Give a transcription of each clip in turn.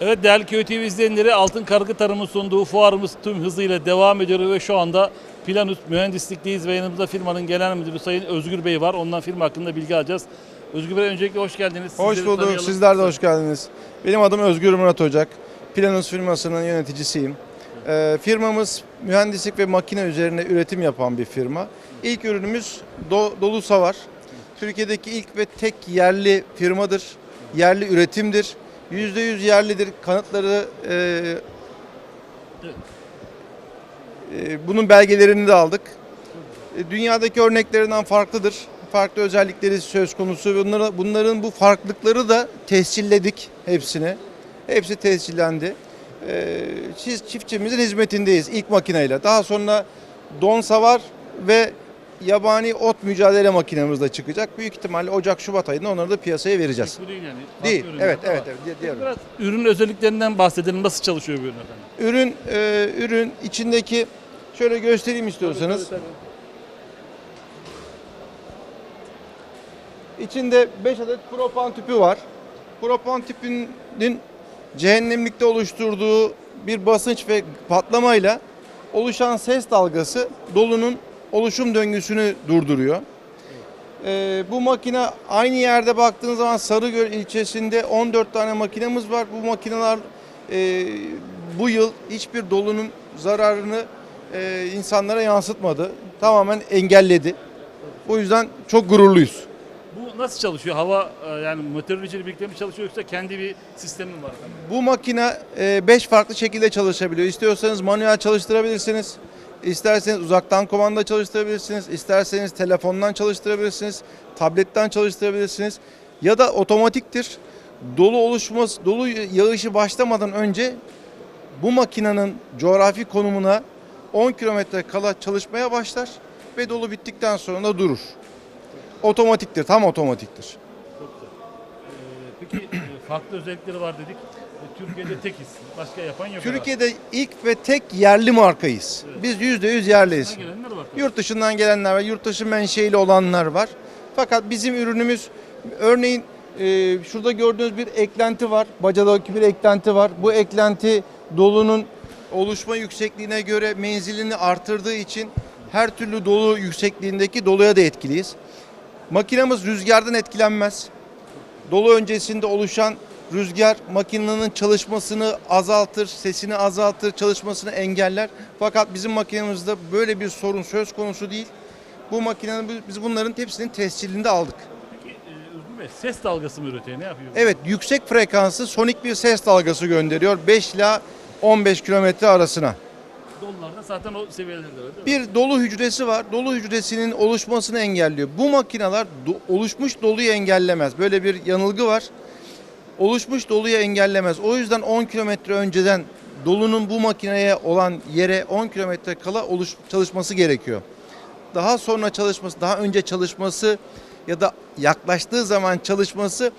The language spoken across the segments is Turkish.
Evet değerli Köy TV izleyenleri Altın Kargı Tarım'ın sunduğu fuarımız tüm hızıyla devam ediyor ve şu anda Planus Mühendislik'teyiz ve yanımızda firmanın genel müdürü Sayın Özgür Bey var. Ondan firma hakkında bilgi alacağız. Özgür Bey öncelikle hoş geldiniz. Hoş Sizleri bulduk. tanıyalım. Sizler de hoş geldiniz. Benim adım Özgür Murat Ocak. Planus firmasının yöneticisiyim. Ee, firmamız mühendislik ve makine üzerine üretim yapan bir firma. İlk ürünümüz do, dolu savar. Türkiye'deki ilk ve tek yerli firmadır. Yerli üretimdir. %100 yerlidir. Kanıtları e, e, bunun belgelerini de aldık. E, Dünyadaki örneklerinden farklıdır. Farklı özellikleri söz konusu. Bunları, bunların bu farklılıkları da tescilledik hepsini. Hepsi tescillendi. E, Siz çiftçimizin hizmetindeyiz ilk makineyle. Daha sonra don savar ve yabani ot mücadele makinemiz de çıkacak. Büyük ihtimalle Ocak-Şubat ayında onları da piyasaya vereceğiz. Bu değil yani. Değil. Ürünler Evet, evet, evet. Di- diğer ürün. Biraz ürün özelliklerinden bahsedelim. Nasıl çalışıyor bu ürün efendim? Ürün e, ürün içindeki şöyle göstereyim istiyorsanız. İçinde 5 adet propan tüpü var. Propan tüpünün cehennemlikte oluşturduğu bir basınç ve patlamayla oluşan ses dalgası dolunun oluşum döngüsünü durduruyor. Ee, bu makine aynı yerde baktığınız zaman Sarıgöl ilçesinde 14 tane makinemiz var. Bu makineler e, bu yıl hiçbir dolunun zararını e, insanlara yansıtmadı. Tamamen engelledi. O yüzden çok gururluyuz. Bu nasıl çalışıyor? Hava e, yani meteorolojiyle birlikte mi çalışıyor yoksa kendi bir sistemi mi var? Bu makine 5 farklı şekilde çalışabiliyor. İstiyorsanız manuel çalıştırabilirsiniz. İsterseniz uzaktan kumanda çalıştırabilirsiniz. İsterseniz telefondan çalıştırabilirsiniz. Tabletten çalıştırabilirsiniz. Ya da otomatiktir. Dolu oluşması, dolu yağışı başlamadan önce bu makinenin coğrafi konumuna 10 kilometre kala çalışmaya başlar ve dolu bittikten sonra da durur. Otomatiktir, tam otomatiktir. Çok güzel. Ee, peki e, farklı özellikleri var dedik. E, Türkiye'de tekiz. Başka yapan yok. Türkiye'de ilk ve tek yerli markayız. Biz yüzde yüz yerliyiz. herhalde. Gelenler var. tabii. Yurt dışından gelenler var, yurt dışı menşeili olanlar var. Fakat bizim ürünümüz örneğin e, şurada gördüğünüz bir eklenti var. Bacadaki bir eklenti var. Bu eklenti dolunun oluşma yüksekliğine göre menzilini artırdığı için her türlü dolu yüksekliğindeki doluya da etkiliyiz. Makinemiz rüzgardan etkilenmez. Dolu öncesinde oluşan rüzgar makinenin çalışmasını azaltır, sesini azaltır, çalışmasını engeller. Fakat bizim makinemizde böyle bir sorun söz konusu değil. Bu makinenin biz bunların hepsinin tescilinde aldık. Peki e, Özgür Bey ses dalgası mı üretiyor? Ne yapıyor? Evet, yüksek frekanslı sonik bir ses dalgası gönderiyor 5 ila 15 kilometre arasına. Dolularda zaten o seviyelerde var değil mi? Bir dolu hücresi var. Dolu hücresinin oluşmasını engelliyor. Bu makineler do- oluşmuş doluyu engellemez. Böyle bir yanılgı var. Oluşmuş doluyu engellemez. O yüzden 10 kilometre önceden dolunun bu makineye olan yere 10 kilometre kala oluş, çalışması gerekiyor. Daha sonra çalışması, daha önce çalışması ya da yaklaştığı zaman çalışması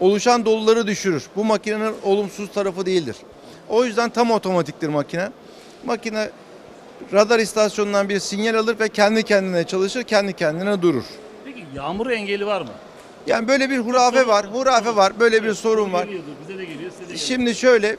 oluşan doluları düşürür. Bu makinenin olumsuz tarafı değildir. O yüzden tam otomatiktir makine. Makine radar istasyonundan bir sinyal alır ve kendi kendine çalışır, kendi kendine durur. Peki yağmur engeli var mı? Yani böyle bir hurafe var, hurafe var, böyle bir sorun var. Geliyordu, bize de geliyor, size de geliyor. Şimdi şöyle,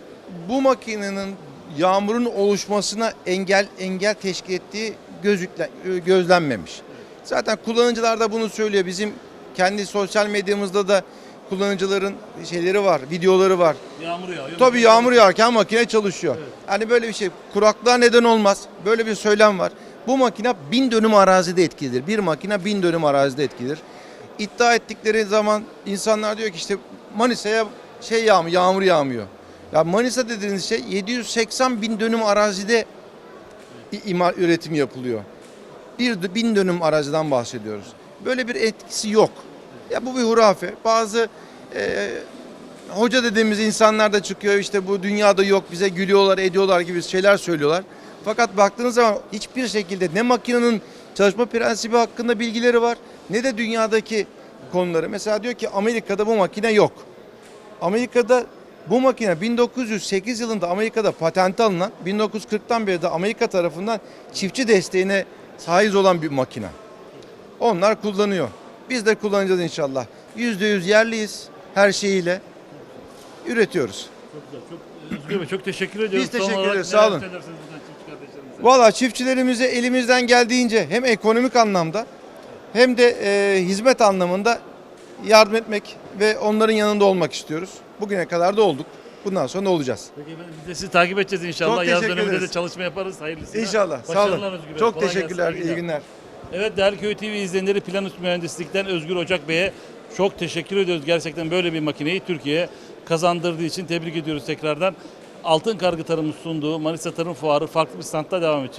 bu makinenin yağmurun oluşmasına engel engel teşkil ettiği gözükle, gözlenmemiş. Zaten kullanıcılar da bunu söylüyor. Bizim kendi sosyal medyamızda da kullanıcıların şeyleri var, videoları var. Yağmur yağıyor. Tabii yağmur yağarken makine çalışıyor. Hani böyle bir şey kuraklığa neden olmaz. Böyle bir söylem var. Bu makine bin dönüm arazide etkilidir. Bir makine bin dönüm arazide etkilidir. İddia ettikleri zaman insanlar diyor ki işte Manisa'ya şey yağmur, yağmur yağmıyor. Ya Manisa dediğiniz şey 780 bin dönüm arazide i- ima, üretim yapılıyor. Bir bin dönüm araziden bahsediyoruz. Böyle bir etkisi yok. Ya bu bir hurafe. Bazı e, hoca dediğimiz insanlar da çıkıyor işte bu dünyada yok bize gülüyorlar ediyorlar gibi şeyler söylüyorlar. Fakat baktığınız zaman hiçbir şekilde ne makinenin çalışma prensibi hakkında bilgileri var ne de dünyadaki konuları. Mesela diyor ki Amerika'da bu makine yok. Amerika'da bu makine 1908 yılında Amerika'da patent alınan 1940'tan beri de Amerika tarafından çiftçi desteğine sahip olan bir makine. Onlar kullanıyor. Biz de kullanacağız inşallah. %100 yerliyiz her şeyiyle. Üretiyoruz. Çok güzel. Çok, Özgür Bey çok teşekkür ediyorum. Biz teşekkür olarak ederiz, neler sağ olun. söylersiniz kardeşlerimize? Valla çiftçilerimize elimizden geldiğince hem ekonomik anlamda hem de e, hizmet anlamında yardım etmek ve onların yanında olmak istiyoruz. Bugüne kadar da olduk. Bundan sonra da olacağız. Peki efendim, biz de sizi takip edeceğiz inşallah. Çok Yaz teşekkür döneminde de ederiz. çalışma yaparız. Hayırlısı. İnşallah. Sağ olun. Çok teşekkürler. iyi İyi günler. Evet değerli Köy TV izleyenleri Planus Mühendislik'ten Özgür Ocak Bey'e çok teşekkür ediyoruz. Gerçekten böyle bir makineyi Türkiye'ye kazandırdığı için tebrik ediyoruz tekrardan. Altın Kargı Tarım'ın sunduğu Manisa Tarım Fuarı farklı bir standta devam edecek.